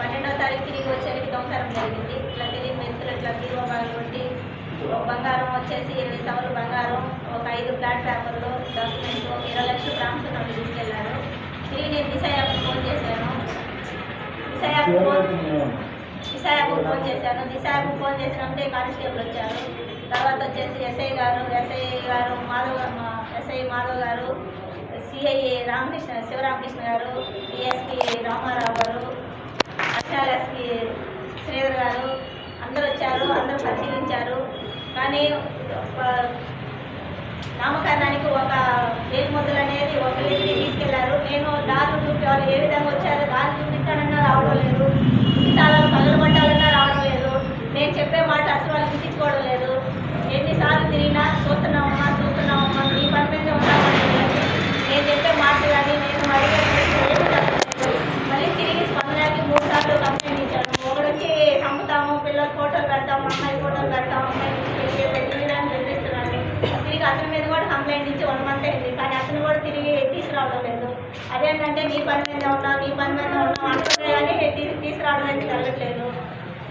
పన్నెండో తారీఖు తిరిగి వచ్చేసరికి దొంగతనం జరిగింది. ఇట్లా తిరిగి మెత్తులు ఇట్లా బాగా కొట్టి బంగారం వచ్చేసి ఎనిమిది సవర్లు బంగారం ఒక ఐదు ఫ్లాట్ పేపర్లు డాక్యుమెంట్స్ ఒక ఇరవై లక్షలు గ్రామ్స్ నన్ను తీసుకెళ్ళారు తిరిగి నేను యాప్కి ఫోన్ చేశాను. యాప్కి ఫోన్ దిశాకు ఫోన్ చేశాను. దిశాకు ఫోన్ చేసినప్పుడే కానిస్టేబుల్ వచ్చారు. తర్వాత వచ్చేసి ఎస్ఐ గారు ఎస్ఐ గారు మాధవ్ ఎస్ఐ మాధవ్ గారు సిఐ రామకృష్ణ శివరామకృష్ణ గారు డిఎస్పి రామారావు గారు అక్షాల్ శ్రీధర్ గారు. అందరూ వచ్చారు అందరూ పరిశీలించారు. కానీ ఒక నామకరణానికి ఒక ఏడు ముద్దలు అనేది ఒక ఇంటికి తీసుకెళ్ళారు. నేను దారులు చూపేవాళ్ళు. ఏ విధంగా వచ్చారో? దారి చూపిస్తానన్నా రావడం లేదు. తాళాలు పగలబట్టాలన్నా రావడం లేదు. నేను చెప్పే మాట అసలు వాళ్ళు లేదు. ఎన్నిసార్లు తిరిగినా చూస్తున్నాం చూస్తున్నామమ్మా నీ పని మీద ఉన్నామని నేను చెప్పే మాట కానీ నేను అడిగే ప్రశ్న ఏమీ చెప్పలేదు. మళ్ళీ తిరిగి స్పందనకి మూడు సార్లు కంప్లైంట్ ఇచ్చాను ఒకడు వచ్చి చంపుతాము పిల్లల ఫోటోలు పెడతాము అమ్మాయి ఫోటోలు పెడతాము అమ్మాయి పెట్టిందని బెదిరిస్తున్నాడు తిరిగి అతని మీద కూడా కంప్లైంట్ ఇచ్చి వన్ మంత్ అయింది కానీ అతను కూడా తిరిగి తీసుకురావడం లేదు అదేంటంటే నీ పని మీద ఉన్నావు నీ పని మీద ఉన్నావు అంటున్నా కానీ తిరిగి తీసుకురావడం అనేది జరగట్లేదు.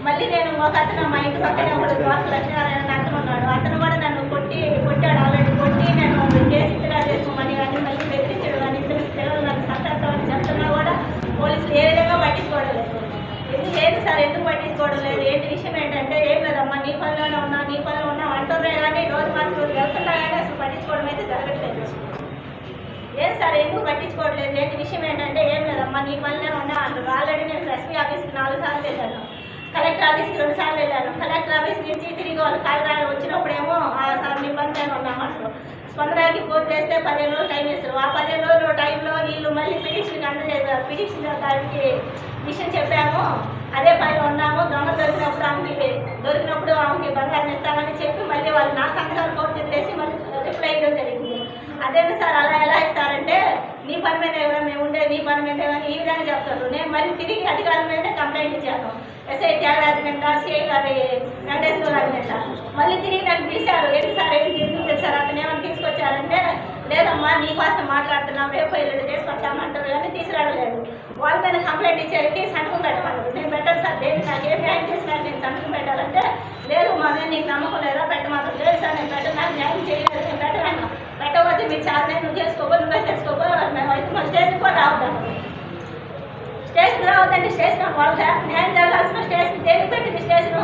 మళ్ళీ నేను ఒక అతను మా ఇంటి పక్కనే ఒకడు దోశ లక్ష్మీనారాయణ అని అతను ఉన్నాడు అతను కూడా నన్ను కొట్టి కొట్టాడు ఆల్రెడీ. కొట్టి నేను కేసు ఇతరా చేసుకోమని కానీ మళ్ళీ బెదిరించాడు కానీ ఇద్దరు పిల్లలు నన్ను సంతర్పమని చెప్తున్నా కూడా పోలీసులు ఏ విధంగా పట్టించుకోవడం లేదు. ఎందుకు లేదు సార్ ఎందుకు పట్టించుకోవడం లేదు? ఏంటి విషయం ఏంటంటే ఏం లేదమ్మా నీ పనిలోనే ఉన్నా నీ పనిలో ఉన్నా అంటున్నాయి కానీ రోజు మాత్రం వెళ్తున్నా కానీ అసలు పట్టించుకోవడం అయితే జరగట్లేదు. ఏం సార్ ఎందుకు పట్టించుకోవట్లేదు? ఏంటి విషయం ఏంటంటే ఏం లేదమ్మా నీ వల్లనే ఉన్నా. అంటారు ఆల్రెడీ నేను ఎస్పీ ఆఫీస్కి నాలుగు సార్లు వెళ్ళాను. కలెక్టర్ ఆఫీస్కి రెండు సార్లు వెళ్ళాను. కలెక్టర్ ఆఫీస్ నుంచి తిరిగి వాళ్ళు కాగితాలు వచ్చినప్పుడేమో "ఆ, సార్ మీ పని నేను ఉన్నామంటారు స్పందనకి ఫోన్ చేస్తే పదిహేను రోజులు టైం ఇస్తారు ఆ పదిహేను రోజులు టైంలో వీళ్ళు మళ్ళీ పిటిషన్ అందజేశారు. పిటిషన్ దానికి విషయం చెప్పాము. అదే పని ఉన్నాము. దొంగ దొరికినప్పుడు ఆమెకి దొరికినప్పుడు ఆమెకి బంగారం ఇస్తామని చెప్పి మళ్ళీ వాళ్ళు నా సంఘాలు కోర్టు చేసి మళ్ళీ రిప్లై ఇవ్వడం జరిగింది అదేంటి సార్ అలా ఎలా ఇస్తారంటే నీ పని మీద ఎవరైనా మేము ఉండే నీ పని మీద ఎవరో ఈ విధంగా చెప్తారు. నేను మళ్ళీ తిరిగి అధికారుల మీద కంప్లైంట్ ఇచ్చాను. ఎస్ఐ త్యాగరాజు మీద సిఐ గారి వెంకటేశ్వర గారి మీద మళ్ళీ తిరిగి నన్ను పిలిచారు. ఏంటి సార్ ఏంటి తిరిగి పిలిచారు? అతను ఏమైనా తీసుకొచ్చారంటే లేదమ్మా నీకోసం మాట్లాడుతున్నాం రేపు ఇల్లు తీసుకొచ్చామంటారు కానీ తీసుకురావలేదు వాళ్ళ మీద కంప్లైంట్ ఇచ్చేకి సంతకం పెట్టమన్నారు. నేను పెట్టాను సార్ దేని నాకు ఏం న్యాయం చేసినా నేను సంతకం పెట్టాలంటే లేదు మా మీద నీకు నమ్మకం లేదా పెట్టమాత్రం లేదు సార్ నేను పెట్టను నాకు న్యాయం చేయలేదు నేను పెట్టను పెట్టకపోతే మీరు చాలా నువ్వు చేసుకోబో నువ్వే చేసుకోబో మేము అయితే మా స్టేషన్ కూడా రావద్దాము స్టేషన్ రావద్దండి స్టేషన్ వాళ్ళ న్యాయం జరగాల్సిన స్టేషన్ దేనికి పెట్టింది స్టేషన్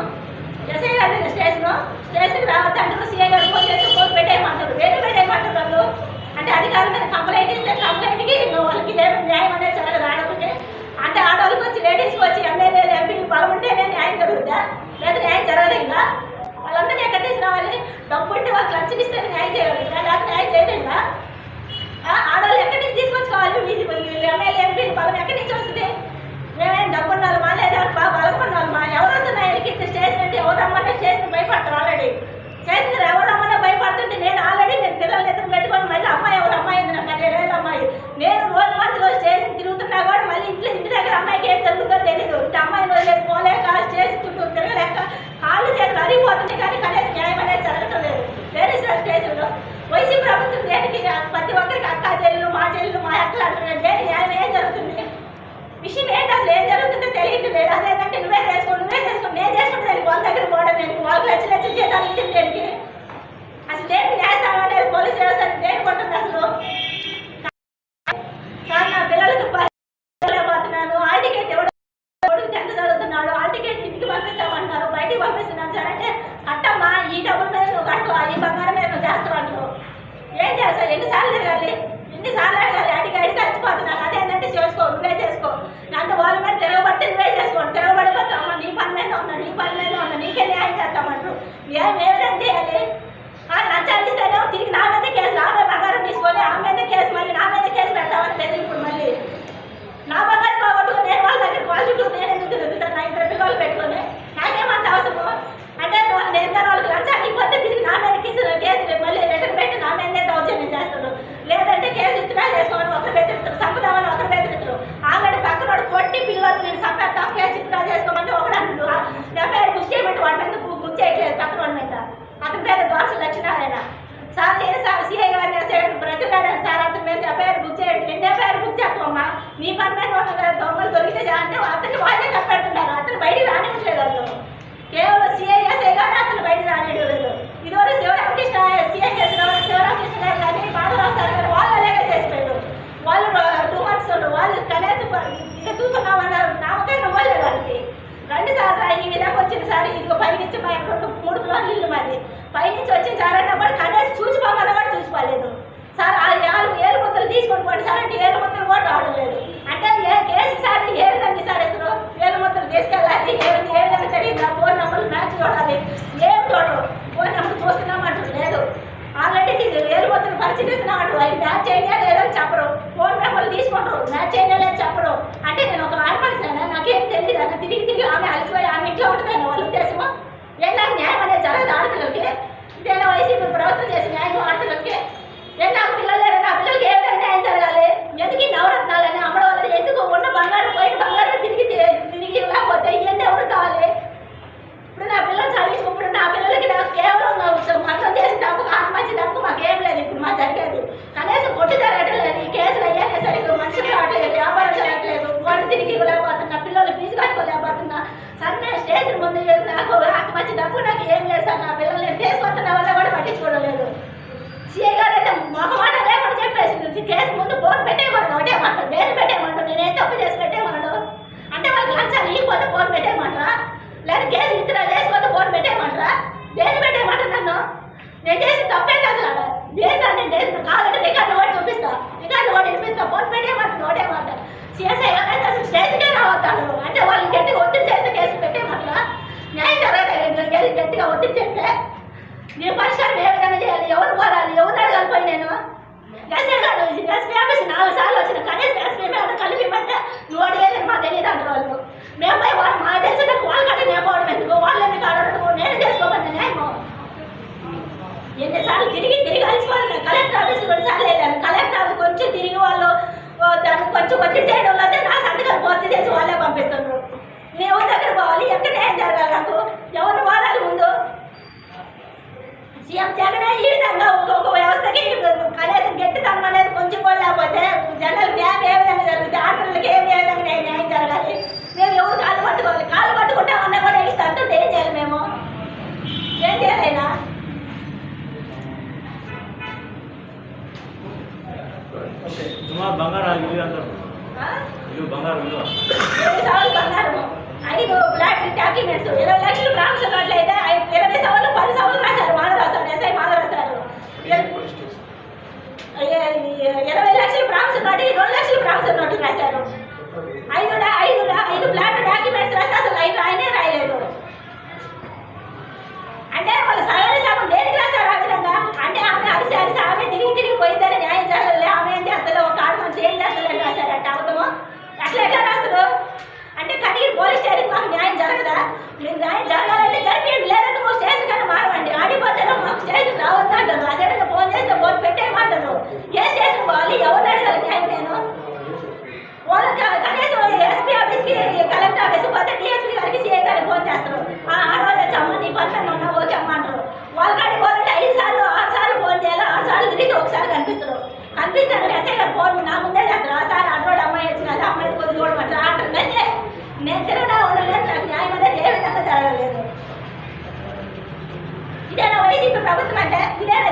ఎస్ఐ గారి మీద స్టేషన్ స్టేషన్కి రావద్దంటారు సీఐ గారు ఫోన్ చేసి ఫోన్ పెట్టేయమంటారు వేరే పెట్టేయమంటారు వాళ్ళు? అంటే అధికారుల మీద కంప్లైంట్ ఇస్తే కంప్లైంట్కి వాళ్ళకి ఏమి న్యాయం అనేది జరగదు ఆడకుంటే అంటే ఆడవాళ్ళకి వచ్చి లేడీస్కి వచ్చి ఎమ్మెల్యేలు ఎంపీలు బలం ఉంటేనే న్యాయం జరుగుతుందా లేదా న్యాయం జరగదు ఇంకా వాళ్ళందరినీ ఎక్కడ తీసుకురావాలి డబ్బు ఉంటే వాళ్ళకి లక్షలు ఇస్తే న్యాయం చేయగలుగుతారా లేకపోతే న్యాయం చేయలేదా? ఆడవాళ్ళు ఎక్కడి నుంచి తీసుకొచ్చుకోవాలి? వీధి వీళ్ళు ఎమ్మెల్యే ఎంపీలు బలం ఎక్కడి నుంచి వస్తుంది? మేమేం డబ్బున్న వాళ్ళమా లేదా? బాగా బలపడిన వాళ్ళమా ఎవరు వస్తున్నాయి ఎక్కితే స్టేషన్ అంటే ఎవరు రమ్మంటే స్టేషన్ భయపడతారు ఆల్రెడీ. స్టేషన్ ఎవరు రమ్మన్నా భయపడుతుంటే నేను ఆల్రెడీ నేను పిల్లలు ఎదురు పెట్టుకొని మళ్ళీ అమ్మాయి ఎవరు అమ్మాయి ఉంది నాకు అదే లేదు అమ్మాయి నేను రోజు మధ్యలో స్టేషన్ తిరుగుతున్నా కూడా మళ్ళీ ఇంట్లో ఇంటి దగ్గర అమ్మాయికి ఏం జరుగుతుందో తెలియదు ఇంటి అమ్మాయి రోజు పోలేక చేసి చుట్టూ తిరగలేక లేడు అదేంటంటే నువ్వే చేసుకో నువ్వే చేసుకో నేను చేసుకుంటే దానికి వాళ్ళ దగ్గర పోవడం నేను వాళ్ళకి లక్ష లక్షల జీతాలు ఇచ్చింది దానికి అసలు దేని చేస్తామంటే అనేది పోలీసు వ్యవస్థను దేని కొట్టింది అసలు? సార్ నా పిల్లలకు ఎంత చదువుతున్నాడు? ఆల్ టికెట్ ఇంటికి పంపిస్తామంటున్నారు. బయటికి పంపిస్తున్నాను అంటే అట్టమ్మా ఈ డబ్బుల మీద నువ్వు కట్టు ఈ బంగారం చేస్తావు అంటారు ఏం చేస్తావు ఎన్నిసార్లు తిరగాలి? ఎన్నిసార్లు అడగాలి ఊర్లలో ఉన్నా నీ పల్లెల్లో ఉన్నా నీకే న్యాయం చేస్తామంటారు మేము మేమేం చేయాలి? లంచాలు తిరిగి నా మీద కేసు ఆమె బంగారం తీసుకొని ఆ మీద కేసు మళ్ళీ నా మీద కేసు పెట్టామని లేదు ఇప్పుడు మళ్ళీ. నా బంగారం పోగొట్టుకుని నేను వాళ్ళ దగ్గర పాజిటివ్ నేను ఎందుకు తిరుగుతాను నా ఇద్దరు పిల్లలు పెట్టుకొని నాకేమంత అవసరము? అంటే నేను వాళ్ళకి లంచాలు ఇవ్వద్దు తిరిగి నా మీద కేసు కేసు మళ్ళీ రిటర్న్ పెట్టి నా మీద దౌర్జన్యం చేస్తాడు లేదంటే కేసు ఇస్తున్నా చేసుకోవాలి ఒకరు బెదిరిస్తారు సంపదామని ఒకరు బెదిరిస్తారు. ఆమె పక్కన కొట్టి పిల్లలు నేను సంపా బుక్ చేయట్లేదు పక్కన వాడి మీద అతని పేరు దోష లక్షణాలైనా సార్ ఏ సార్ సిఐ గారిని ఎస్ఐ బ్రతికాడని సార్ అతని మీద ఎఫ్ఐఆర్ బుక్ చేయండి ఎన్ని ఎఫ్ఐఆర్ బుక్ చెప్పమ్మా మీ పని మీద ఉన్న దొంగలు దొరికితే అంటే అతన్ని వాళ్ళే కప్పెడుతున్నారు అతను బయటికి రానివ్వట్లేదు అతను కేవలం సీఐ ఎస్ఐ గారు అతను బయటికి రానివ్వలేదు ఇదివరకు శివరామకృష్ణ సిఐ చేసిన శివరామకృష్ణ గారు కానీ మాధవరావు సార్ గారు వాళ్ళు అలాగే చేసిపోయారు వాళ్ళు టూ మంత్స్ వాళ్ళు కనీసం ఎదుగుతున్నామన్నారు నామకే ఇవ్వలేదు వాళ్ళకి రెండు సార్లు ఈ విధంగా వచ్చిన సార్. ఇదిగో పైనుంచి మా రెండు మూడు ఫ్లోర్లు ఇల్లు మాది. పైనుంచి వచ్చిన సార్ అన్న కూడా కనీసం చూసిపోమన్న కూడా చూసుకోలేదు సార్ ఆరు ఏళ్ళు ముద్దలు తీసుకొని పోండి సార్ అంటే ఏలు ముద్దలు కూడా రావడం లేదు. అంటే ఏ కేసు సార్ ఏ విధంగా సార్ అసలు ఏలు ముద్దలు తీసుకెళ్ళాలి ఏ ఏ విధంగా జరిగిందా ఫోన్ నెంబర్లు మ్యాచ్ చూడాలి ఏం చూడరు. ఫోన్ నెంబర్ చూస్తున్నామంటారు లేదు. ఆల్రెడీ ఏలు ముద్దలు పరిశీలిస్తున్నామంటారు అవి మ్యాచ్ చేయాలి లేదని చెప్పరు. ఫోన్ తీసుకుంటారు? నా చేయగా చెప్పరు. అంటే నేను ఒక ఆడపడిసాను నాకేం తెలియదు. అన్న తిరిగి తిరిగి ఆమె అలసిపోయి ఆమె ఇంట్లో ఉంటుందని వాళ్ళ ఉద్దేశమా? ఎలా న్యాయం అనేది జరగదు ఆడపిల్లలకి. ఇదేనా వైసీపీ ప్రభుత్వం చేసిన న్యాయం ఆడపిల్లలకి. ఎలా పిల్లలు నా ఏ విధంగా న్యాయం జరగాలి ఎందుకు ఈ నవరత్నాలని అమ్మడం వల్ల ఎందుకు ఉన్న బంగారం పోయిన బంగారం తిరిగి తిరిగి ఇవ్వకపోతే ఇవన్నీ ఎవరు కావాలి ఇప్పుడు నా పిల్లలు చదివించుకున్నప్పుడు నా పిల్లలకి నాకు కేవలం మరణం చేసి తప్పు ఆత్మహత్య తప్పు మాకేం లేదు ఇప్పుడు మా జరిగేది కనీసం కొట్టు జరగటం లేదు ఈ కేసులు అయ్యాక సరిగ్గా మనుషులు రావట్లేదు వ్యాపారం జరగట్లేదు వాళ్ళు తిరిగి ఇవ్వలేకపోతున్నా పిల్లలు ఫీజు కట్టుకోలేకపోతున్నా సార్ నేను స్టేజ్ ముందు నాకు ఆత్మహత్య నాకు ఏం లేదు సార్ నా పిల్లలు నేను తీసుకొస్తున్న వల్ల కూడా పట్టించుకోవడం లేదు. సీఏ గారు అయితే మొహమాట మాట లేకుండా చెప్పేసి కేసు ముందు బోర్డు పెట్టేయమంటాడు ఒకటే మాట దేని పెట్టేయమంటాడు నేనేం తప్పు చేసి పెట్టేయమన్నాడు అంటే వాళ్ళకి లంచాలు ఇవ్వకపోతే బోర్డు పెట్టేయమంటారా? లేదా కేసు ఇతర చేసుకోకపోతే బోర్డు పెట్టేయమంటారా? దేని పెట్టేయమంటారు నన్ను? నేను చేసి తప్పే అసలు అలా దేశాన్ని నేను చేసిన కావాలంటే రికార్డు కూడా చూపిస్తా. రికార్డు కూడా వినిపిస్తా బోర్డు పెట్టేయమంటాడు ఒకటే మాట సీఎస్ఐ గారు అయితే అసలు స్టేజ్కే రావద్దాడు అంటే వాళ్ళని గట్టిగా ఒత్తిడి చేస్తే కేసు పెట్టేయమంటారా? న్యాయం జరగదు గట్టిగా ఒట్టించేస్తే నేను పరిష్కారం ఏ విధంగా చేయాలి? ఎవరు పోరాలి? ఎవరు అడగాలి పోయి నేను? ఎస్ఏ గారు ఎస్పీ ఆఫీస్ నాలుగు సార్లు వచ్చిన కనీసం ఎస్పీ మీద కలిపిమంటే నువ్వు అడిగేది మాకు తెలియదు అంటారు వాళ్ళు. మేము పోయి వాళ్ళు మా తెలిసిన వాళ్ళు కట్టే నేను పోవడం ఎందుకు? వాళ్ళు ఎందుకు అడగడం నేను చేసుకోమంది న్యాయము? ఎన్నిసార్లు తిరిగి తిరిగి అలసిపోయి కలెక్టర్ ఆఫీస్ కూడా సార్లు వెళ్ళాను. కలెక్టర్ ఆఫీస్ కొంచెం తిరిగి వాళ్ళు దానికి కొంచెం వచ్చి చేయడం వల్ల నా సంతకాలు పూర్తి చేసి వాళ్ళే పంపిస్తున్నారు. నేను ఎవరి దగ్గర పోవాలి? ఎక్కడ న్యాయం జరగాలి నాకు? ఎవరు వారాలి ముందు సీఎం జగనే ఈ విధంగా ఒక్కొక్క వ్యవస్థకి కనీసం గట్టితనం అనేది కొంచెం కూడా లేకపోతే జనాలు న్యాయం ఏ విధంగా జరుగుతుంది ఆడపిల్లలకి ఏ విధంగా న్యాయం జరగాలి? మేము ఎవరు కాళ్ళు పట్టుకోవాలి? కాళ్ళు పట్టుకుంటామన్నా కూడా ఇస్తా అంటే ఏం చేయాలి మేము? ఏం చేయాలైనా? సుమారు బంగారం ఇల్లు అంటారు. ఆ? ఇల్లు బంగారం ఐదు బ్లాక్ డాక్యుమెంట్స్ ఇరవై లక్షలు ప్రామిస్ ఉన్నట్లయితే ఇరవై సవాళ్ళు పది సవాళ్ళు రాశారు. Madhava Rao sir SI Madhava Rao sir. ఇ- ఇరవై లక్షలు ప్రామిస్ ఉన్నట్టు రెండు లక్షలు ప్రామిస్ ఉన్నట్టు రాశారు. ఐదు ఐదు ఐదు బ్లాక్ డాక్యుమెంట్స్ రాస్తే అసలు ఐదు ఆయనే రాయలేదు. అంటే వాళ్ళు సగం సగం దేనికి రాశారు ఆ విధంగా? అంటే ఆమె అరిసి అరిసి ఆమె తిరిగి తిరిగి పోయిందని న్యాయం జరగలే ఆమె ఏంటి అంతలో ఒక ఆడ మనిషి ఏం చేస్తలేదు రాశారట. అబద్ధము అట్లా ఎట్లా రాస్తారు అంటే కనీసం పోలీస్ స్టేషన్ మాకు న్యాయం జరగదా? మీరు న్యాయం జరగాలంటే జరిపేయండి లేదంటే మాకు స్టేషన్ కన్నా మారవండి. ఆడిపోతారో మాకు స్టేషన్ రావద్దు అంటారు అదే ఫోన్ చేస్తే ఫోన్ పెట్టేయమంటారు. ఏ స్టేషన్ పోవాలి ఎవరు అడగాలి న్యాయం నేను? వాళ్ళకి కనీసం ఎస్పీ ఆఫీస్కి కలెక్టర్ ఆఫీస్కి పోతే డిఎస్పీ గారికి సీఏ గారికి ఫోన్ చేస్తారు. ఆ రోజు వచ్చాము నీ పక్కన ఉన్నా ఓకే అమ్మంటారు. వాళ్ళకాడికి పోవాలంటే ఐదు సార్లు ఆరు సార్లు ఫోన్ చేయాలి. ఆరు సార్లు తిరిగి ఒకసారి కనిపిస్తారు. కనిపిస్తారు ఎస్ఐ గారు ఫోన్ నా ముందే చేస్తారు. ఆ సార్ అడ్రోడ్ అమ్మాయి వచ్చినది అమ్మాయి కొద్ది చూడమంటారు. అంటారు అంటే నేను తిరగడా ఉండలేదు నాకు న్యాయం అనేది ఏ విధంగా జరగలేదు ఇదేనా వైసీపీ ప్రభుత్వం అంటే ఇదేనా